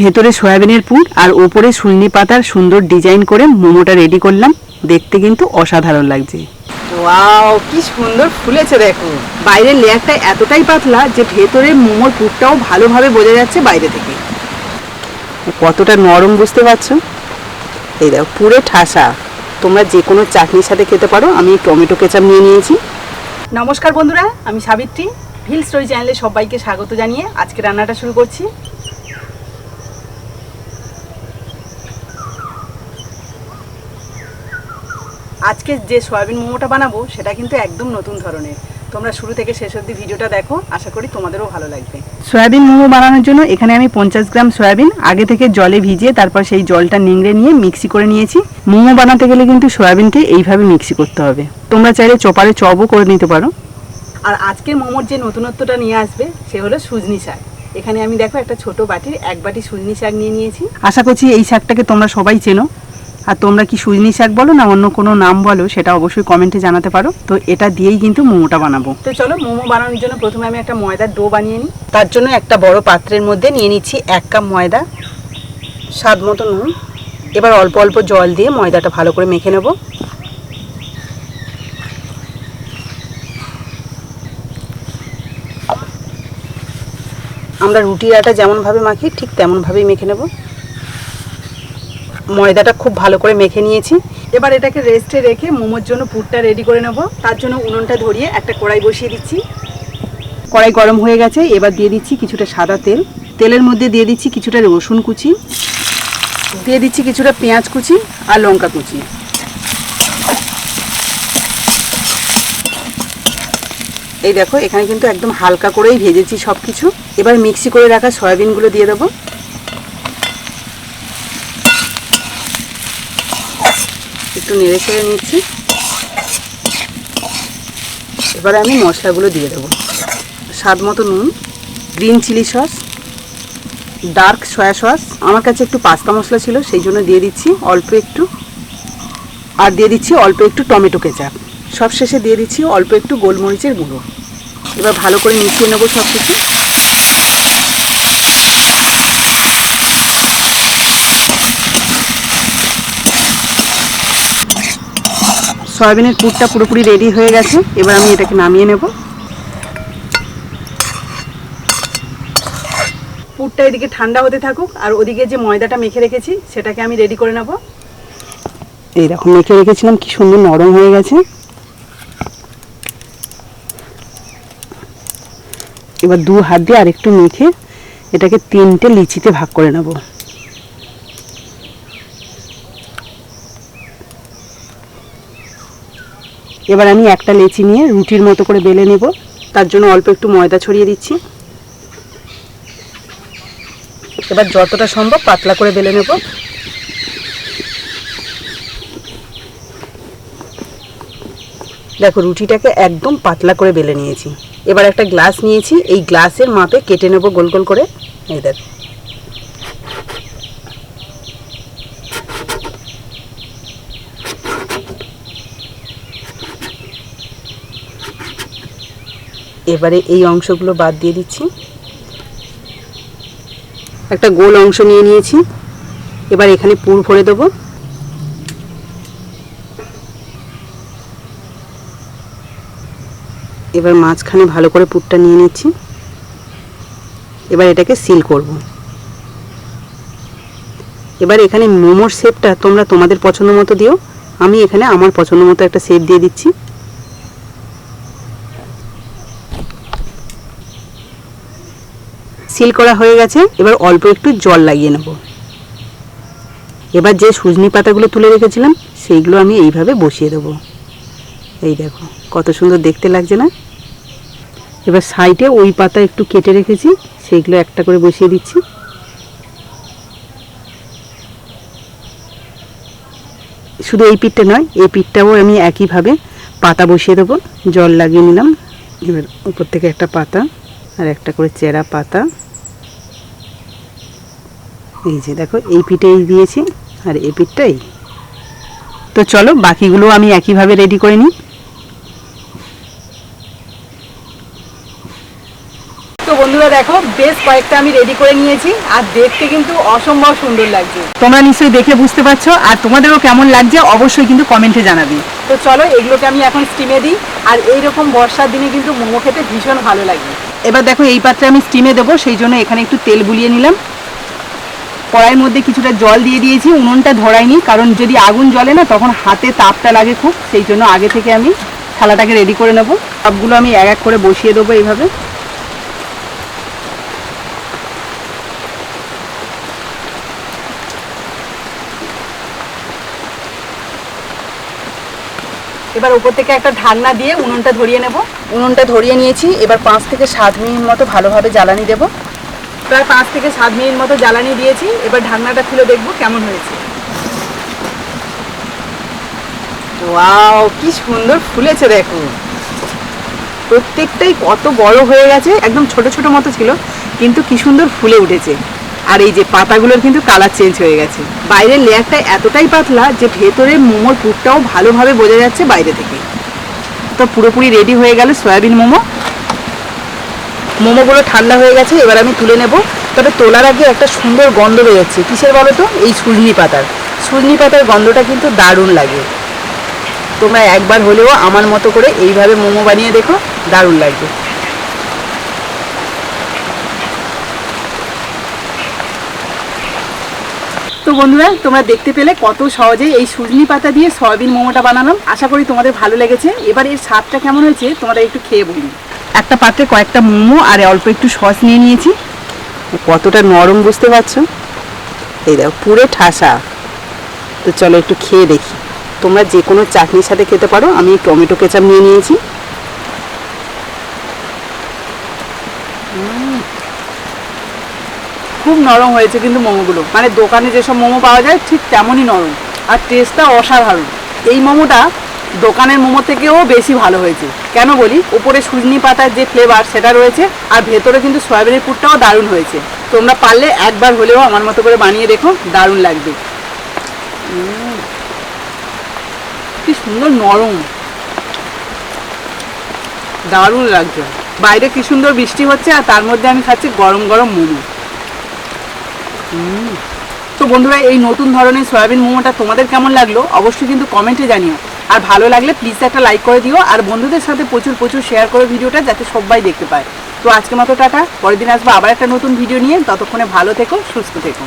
ভেতরে সয়াবিনের পুর আর ওপরে সুলনি পাতার সুন্দর ডিজাইন করে মোমোটা রেডি করলাম। দেখতে কিন্তু অসাধারণ লাগছে। ওয়াও কি সুন্দর ফুলেছে দেখো। বাইরের লেয়ারটা এতটাই পাতলা যে ভেতরে মোমোর পুরটাও ভালোভাবে বোঝা যাচ্ছে বাইরে থেকে। কতটা নরম বুঝতে পারছ? এই দেখো পুরো ঠাসা। তোমরা যে কোনো চাটনির সাথে খেতে পারো আমি টমেটো কেচাপ নিয়ে নিয়েছি। নমস্কার বন্ধুরা আমি সাবিত্রী। ভিল স্টোরি চ্যানেলে সবাইকে স্বাগত জানিয়ে আজকে রান্নাটা শুরু করছি। আজকে যে সয়াবিন মোমোটা বানাবো সেটা কিন্তু একদম নতুন ধরনের। তোমরা শুরু থেকে শেষ অবধি ভিডিওটা দেখো আশা করি তোমাদেরও ভালো লাগবে। সয়াবিন মোমো বানানোর জন্য এখানে আমি পঞ্চাশ গ্রাম সয়াবিন আগে থেকে জলে ভিজিয়ে তারপর সেই জলটা নিংড়ে নিয়ে মিক্সি করে নিয়েছি। মোমো বানাতে গেলে কিন্তু সয়াবিনকে এইভাবে মিক্সি করতে হবে। তোমরা চাইলে চপারে চপও করে নিতে পারো। আর আজকের মোমোর যে নতুনত্বটা নিয়ে আসবে সে হলো সুজনি শাক। এখানে আমি দেখো একটা ছোট বাটির এক বাটি সুজনি শাক নিয়ে নিয়েছি। আশা করছি এই শাকটাকে তোমরা সবাই চেনো। আর তোমরা কি সুজনি শাক বলো না অন্য কোনো নাম বলো, সেটা অবশ্যই কমেন্টে জানাতে পারো। তো এটা দিয়েই কিন্তু মোমোটা বানাবো। তো চলো, মোমো বানানোর জন্য প্রথমে আমি একটা ময়দার ডো বানিয়ে নিই। তার জন্য একটা বড় পাত্রের মধ্যে নিয়ে নিচ্ছি এক কাপ ময়দা, স্বাদ মতো নুন। এবার অল্প অল্প জল দিয়ে ময়দাটা ভালো করে মেখে নেব। আমরা রুটির আটা যেমনভাবে মাখি, ঠিক তেমনভাবেই মেখে নেব। ময়দাটা খুব ভালো করে মেখে নিয়েছি। এবার এটাকে রেস্টে রেখে মোমোর জন্য পুরটা রেডি করে নেব। তার জন্য উনুনটা ধরিয়ে একটা কড়াই বসিয়ে দিচ্ছি। কড়াই গরম হয়ে গেছে, এবার দিয়ে দিচ্ছি কিছুটা সাদা তেল। তেলের মধ্যে দিয়ে দিচ্ছি কিছুটা রসুন কুচি। দিয়ে দিচ্ছি কিছুটা পেঁয়াজ কুচি আর লঙ্কা কুচি। এই দেখো, এখানে কিন্তু একদম হালকা করেই ভেজেছি সব কিছু এবার মিক্সি করে রাখা সয়াবিনগুলো দিয়ে দেবো। একটু নেড়ে ছেড়ে নিচ্ছি। এবারে আমি মশলাগুলো দিয়ে দেবো। স্বাদ মতো নুন, green chilli sauce, dark soya sauce. আমার কাছে একটু পাস্তা মশলা ছিল, সেই জন্য দিয়ে দিচ্ছি অল্প একটু। আর দিয়ে দিচ্ছি অল্প একটু টমেটো কেচাপ। সব শেষে দিয়ে দিচ্ছি অল্প একটু গোলমরিচের গুঁড়ো। এবার ভালো করে মিশিয়ে নেব সব কিছু সয়াবিনের পুরটা পুরোপুরি রেডি হয়ে গেছে। এবার আমি এটাকে নামিয়ে নেব। পুরটা এদিকে ঠান্ডা হতে থাকুক, আর ওদিকে যে ময়দাটা মেখে রেখেছি, সেটাকে আমি রেডি করে নেব। এই রকম মেখে রেখেছিলাম, কি সুন্দর নরম হয়ে গেছে। এবার দু হাত দিয়ে আরেকটু মেখে এটাকে তিনটে লিচিতে ভাগ করে নেব। এবার আমি একটা লেচি নিয়ে রুটির মতো করে বেলে নেব। তার জন্য অল্প একটু ময়দা ছড়িয়ে দিচ্ছি। এবার যতটা সম্ভব পাতলা করে বেলে নেব। দেখো, রুটিটাকে একদম পাতলা করে বেলে নিয়েছি। এবার একটা গ্লাস নিয়েছি। এই গ্লাসের মাপে কেটে নেব গোল গোল করে। এই দেখো। এবারে এই অংশগুলো বাদ দিয়ে দিচ্ছি। একটা গোল অংশ নিয়ে নিয়েছি। এবার এখানে পুর ভরে দেবো। এবার মাঝখানে ভালো করে পুরটা নিয়ে নিচ্ছি। এবার এটাকে সিল করব। এবার এখানে মোমোর শেপটা তোমরা তোমাদের পছন্দ মতো দিও। আমি এখানে আমার পছন্দ মতো একটা শেপ দিয়ে দিচ্ছি। সিল করা হয়ে গেছে, এবার অল্প একটু জল লাগিয়ে নেব। এবার যে সুজনি পাতাগুলো তুলে রেখেছিলাম, সেইগুলো আমি এইভাবে বসিয়ে দেবো। এই দেখো, কত সুন্দর দেখতে লাগছে না? এবার সাইডে ওই পাতা একটু কেটে রেখেছি, সেইগুলো একটা করে বসিয়ে দিচ্ছি। শুধু এই পিঠটা নয়, এই পিঠটাও আমি একইভাবে পাতা বসিয়ে দেবো, জল লাগিয়ে নিলাম। এবার উপর থেকে একটা পাতা আর একটা করে চেরা পাতা। এই যে দেখো, এই পিঠে এই দিয়েছি, আর এই পিঠটাই। তো চলো, বাকিগুলো আমি একইভাবে রেডি করে নিই। তো বন্ধুরা দেখো, বেশ কয়েকটা আমি রেডি করে নিয়েছি, আর দেখতে কিন্তু অসম্ভব সুন্দর লাগছে। তোমরা নিশ্চয়ই দেখে বুঝতে পারছ, আর তোমাদেরও কেমন লাগছে অবশ্যই কিন্তু কমেন্টে জানাবি। তো চলো, এগুলোকে আমি এখন স্টিমে দিই, আর এইরকম বর্ষার দিনে কিন্তু মোমো খেতে ভীষণ ভালো লাগে। এবার দেখো, এই পাত্রে আমি স্টিমে দেবো, সেই জন্য এখানে একটু তেল বুলিয়ে নিলাম। কড়াইয়ের মধ্যে কিছুটা জল দিয়ে দিয়েছি, উনুনটা ধরাইনি, কারণ যদি আগুন জ্বলে না, তখন হাতে তাপটা লাগে খুব, সেই জন্য আগে থেকে আমি থালাটাকে রেডি করে নেব। সবগুলো আমি এক এক করে বসিয়ে দেবো এইভাবে। এবার উপর থেকে একটা ঢাকনা দিয়ে উনুনটা ধরিয়ে নেব। উনুনটা ধরিয়ে নিয়েছি, এবার পাঁচ থেকে সাত মিনিট মতো ভালোভাবে জ্বালানি দেবো। প্রায় পাঁচ থেকে সাত মিনিট মতো জ্বালানি দিয়েছি। এবার ঢাকনাটা খুলে দেখব কেমন হয়েছে। ওয়াও, কি সুন্দর ফুলেছে দেখো। প্রত্যেকটাই কত বড় হয়ে গেছে, একদম ছোট ছোট মতো ছিল, কিন্তু কি সুন্দর ফুলে উঠেছে। আর এই যে পাতাগুলোর কিন্তু কালার চেঞ্জ হয়ে গেছে। বাইরের লেয়ারটা এতটাই পাতলা যে ভেতরে মোমোর পুরটাও ভালোভাবে বোঝা যাচ্ছে বাইরে থেকে। তো পুরোপুরি রেডি হয়ে গেল সয়াবিন মোমো। মোমোগুলো ঠান্ডা হয়ে গেছে, এবার আমি তুলে নেব। তবে তোলার আগে একটা সুন্দর গন্ধ বেরোচ্ছে। কিসের বলো তো? এই সুজনি পাতার। সুজনি পাতার গন্ধটা কিন্তু দারুণ লাগে। তোমরা একবার হলেও আমার মতো করে এইভাবে মোমো বানিয়ে দেখো, দারুণ লাগবে। তো বন্ধুরা, তোমরা দেখতে পেলে কত সহজেই এই সুজনি পাতা দিয়ে সয়াবিন মোমোটা বানালাম। আশা করি তোমাদের ভালো লেগেছে। এবার এর স্বাদটা কেমন হয়েছে, তোমরা একটু খেয়ে বলি একটা পাত্রে কয়েকটা মোমো আর অল্প একটু সস নিয়ে নিয়েছি। কতটা নরম বুঝতে পারছ? এই দেখো, পুরো ঠাসা। তো চলো একটু খেয়ে দেখি। তোমরা যে কোনো চাটনির সাথে খেতে পারো, আমি টমেটো কেচাপ নিয়ে নিয়েছি। খুব নরম হয়েছে কিন্তু মোমোগুলো। মানে দোকানে যেসব মোমো পাওয়া যায়, ঠিক তেমনই নরম। আর টেস্টটা অসাধারণ। এই মোমোটা দোকানের মোমো থেকেও বেশি ভালো হয়েছে। কেন বলি? উপরে সুজনি পাতার যে ফ্লেভার সেটা রয়েছে, আর ভেতরে কিন্তু সয়াবিনের পুরটাও দারুণ হয়েছে। তোমরা পারলে একবার হলেও আমার মতো করে বানিয়ে দেখো, দারুণ লাগবে। কি সুন্দর নরম। দারুণ লাগছে। বাইরে কি সুন্দর বৃষ্টি হচ্ছে, আর তার মধ্যে আমি খাচ্ছি গরম গরম মোমো। তো বন্ধুরা, এই নতুন ধরনের সয়াবিন মোমোটা তোমাদের কেমন লাগল? অবশ্যই কিন্তু কমেন্টে জানিও। আর ভালো লাগলে প্লিজ একটা লাইক করে দিও। আর বন্ধুদের সাথে প্রচুর প্রচুর শেয়ার করো ভিডিওটা যাতে সবাই দেখতে পায়। তো আজকে মতো টাটা, পরের দিন আসব আবার একটা নতুন ভিডিও নিয়ে। ততক্ষণে ভালো থেকো, সুস্থ থেকো।